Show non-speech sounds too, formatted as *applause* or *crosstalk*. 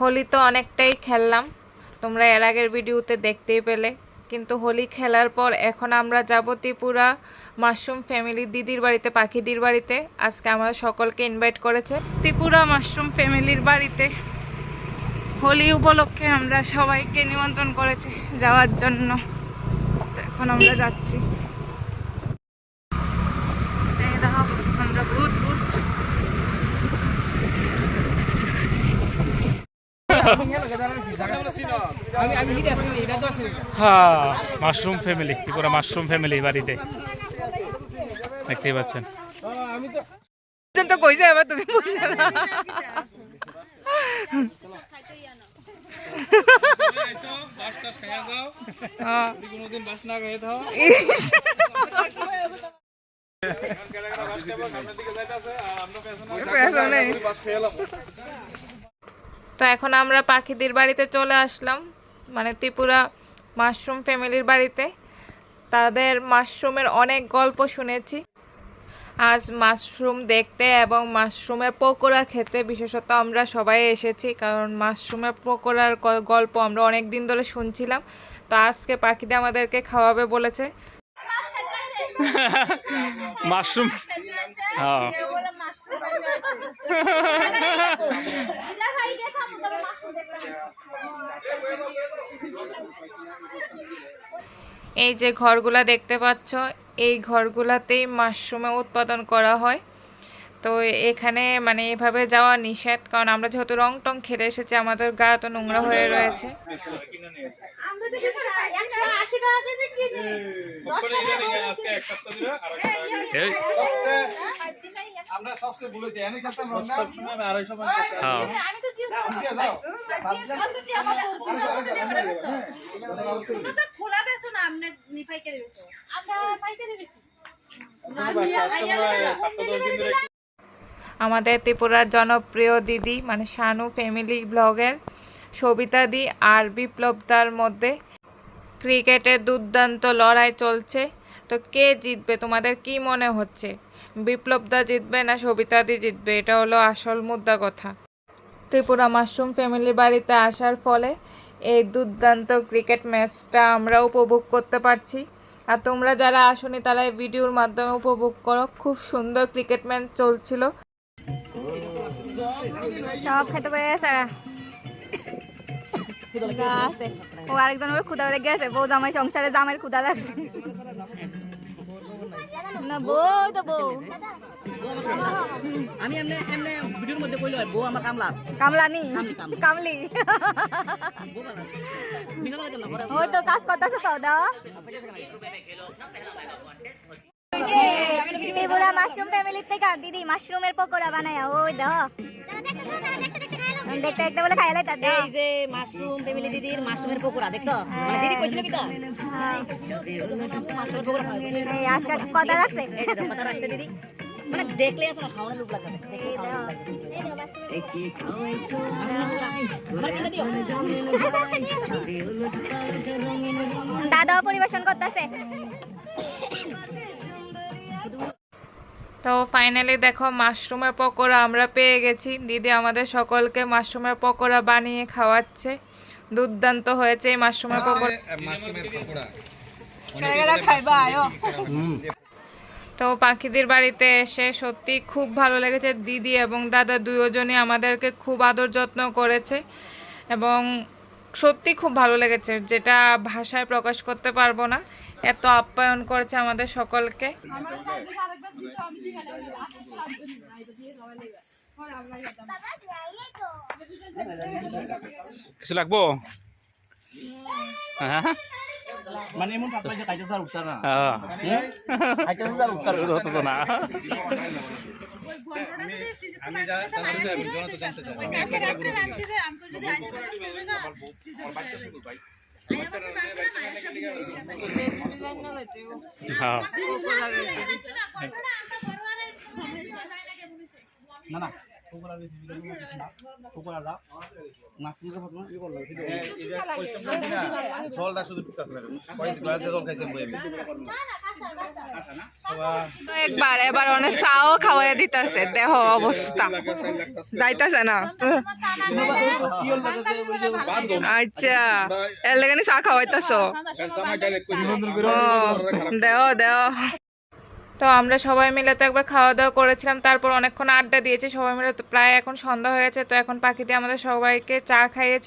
হোলি তো অনেকটাই খেললাম। তোমরা এর আগের ভিডিওতে দেখতেই পেলে। কিন্তু হোলি খেলার পর এখন আমরা যাব ত্রিপুরা মাশরুম ফ্যামিলি দিদির বাড়িতে, পাখিদির বাড়িতে। আজকে আমরা সকলকে ইনভাইট করেছে ত্রিপুরা মাশরুম ফ্যামিলির বাড়িতে। হোলি উপলক্ষে আমরা সবাইকে নিমন্ত্রণ করেছে যাওয়ার জন্য। এখন আমরা যাচ্ছি এই দেখো আমরা ভূত ভূত হ্যাঁ mushroom family Tripura mushroom family বাড়িতে। দেখতেই পাচ্ছেন। তো কইছে এবার তুমি হ্যাঁ। পেছনে। *laughs* তো এখন আমরা পাখিদের বাড়িতে চলে আসলাম মানে ত্রিপুরা মাশরুম ফ্যামিলির বাড়িতে। তাদের মাশরুমের অনেক গল্প শুনেছি। আজ মাশরুম দেখতে এবং মাশরুমের পকোড়া খেতে বিশেষত আমরা সবাই এসেছি কারণ মাশরুমের পকোড়ার গল্প আমরা অনেক দিন ধরে শুনছিলাম। তো আজকে পাখিতে আমাদেরকে খাওয়াবে বলেছে। মাশরুম। *laughs* হ্যাঁ। *laughs* এই যে ঘরগুলা দেখতে পাচ্ছ এই ঘরগুলাতেই মাশরুমে উৎপাদন করা হয় তো এখানে মানে এভাবে যাওয়া নিষেধ কারণ আমরা যেহেতু রং টং খেলে এসেছি আমাদের গা তো নোংরা হয়ে রয়েছে আমরা তো আমরা সবচেয়ে বলেছি এনে খেতাম না হ্যাঁ আমি তো চিন্তা কতটি আমাদের কতটি আমরা বেচো? তো খোলা বেচো না, আমরা পাইকারি বেচো। আমরা পাইকারি। আমাদের ত্রিপুরার জনপ্রিয় দিদি মানে শানু ফ্যামিলি ব্লগের সবিতা দি আর বিপ্লবদার মধ্যে ক্রিকেটের দুর্দান্ত লড়াই চলছে তো কে জিতবে? তোমাদের কি মনে হচ্ছে? বিপ্লবদা জিতবে না সবিতা দি জিতবে? এটা হলো আসল মুদ্রা কথা। ত্রিপুরা মাশরুম ফ্যামিলির বাড়িতে আসার ফলে এই দুর্দান্ত ক্রিকেট ম্যাচটা আমরা উপভোগ করতে পারছি। আর তোমরা যারা আসনি, তারা এই ভিডিওর মাধ্যমে উপভোগ করো। খুব সুন্দর ক্রিকেট ম্যাচ চলছিল। সব খেতে পেয়ে আছে। ও আরেকজন ওর ক্ষুদা লেগে গেছে। বউ জামাই সংসারে জামাইয়ের ক্ষুদা লাগছে। না বউ তো বউ। আমি এমনি এমনি ভিডিওর মধ্যে কইলো বউ আমার কামলা কামলি না ওই তো কাজ করতেছে তো দিদি মাশরুমের পকোড়া বানায় ওই দাও। দেখতে দেখতে বলে এই যে মাশরুম ফ্যামিলি দিদির মাশরুমের পকোড়া দেখছ? মানে দিদি কইছিল কি তা? হ্যাঁ। মাশরুমের পকোড়া এই আজকে কথা রাখছে। এই যে কথা রাখছে দিদি। মানে দেখলে আসলে খাওয়ানোর লোক লাগবে দেখলে খাওয়ানোর লাগবে। আমার খেলে দিও। দাদা পরিবেশন করতেছে। তো ফাইনালি দেখো মাশরুমের পকোড়া আমরা পেয়ে গেছি। দিদি আমাদের সকলকে মাশরুমের পকোড়া বানিয়ে খাওয়াচ্ছে। দুর্দান্ত হয়েছে এই মাশরুমের পকোড়া। তো পাখিদের বাড়িতে এসে সত্যি খুব ভালো লেগেছে। দিদি এবং দাদা দুজনই আমাদেরকে খুব আদর যত্ন করেছে। এবং সত্যি খুব ভালো লেগেছে। যেটা ভাষায় প্রকাশ করতে পারব না, এত আপ্যায়ন করেছে আমাদের সকলকে। কিছু লাগবো? হ্যাঁ মানে এমন পাতলা যে খাইতে তার উঠতা না হ্যাঁ তার উঠতা হতো না আমি যা তো জানতে চাই। হ্যাঁ না না একবার, এবার অনেক চাও খাওয়াই দিতেছে, দেহ অবস্থা। যাইতাছে না। আচ্ছা এর লেগে চা খাওয়াইতেছ? দেও দেও তো আমরা সবাই মিলে তো একবার খাওয়া দাওয়া করেছিলাম, তারপর অনেকক্ষণ আড্ডা দিয়েছি, সবাই মিলে তো প্রায় এখন সন্ধ্যা হয়ে গেছে, তো এখন পাখিতে আমাদের সবাইকে চা খাইয়েছে।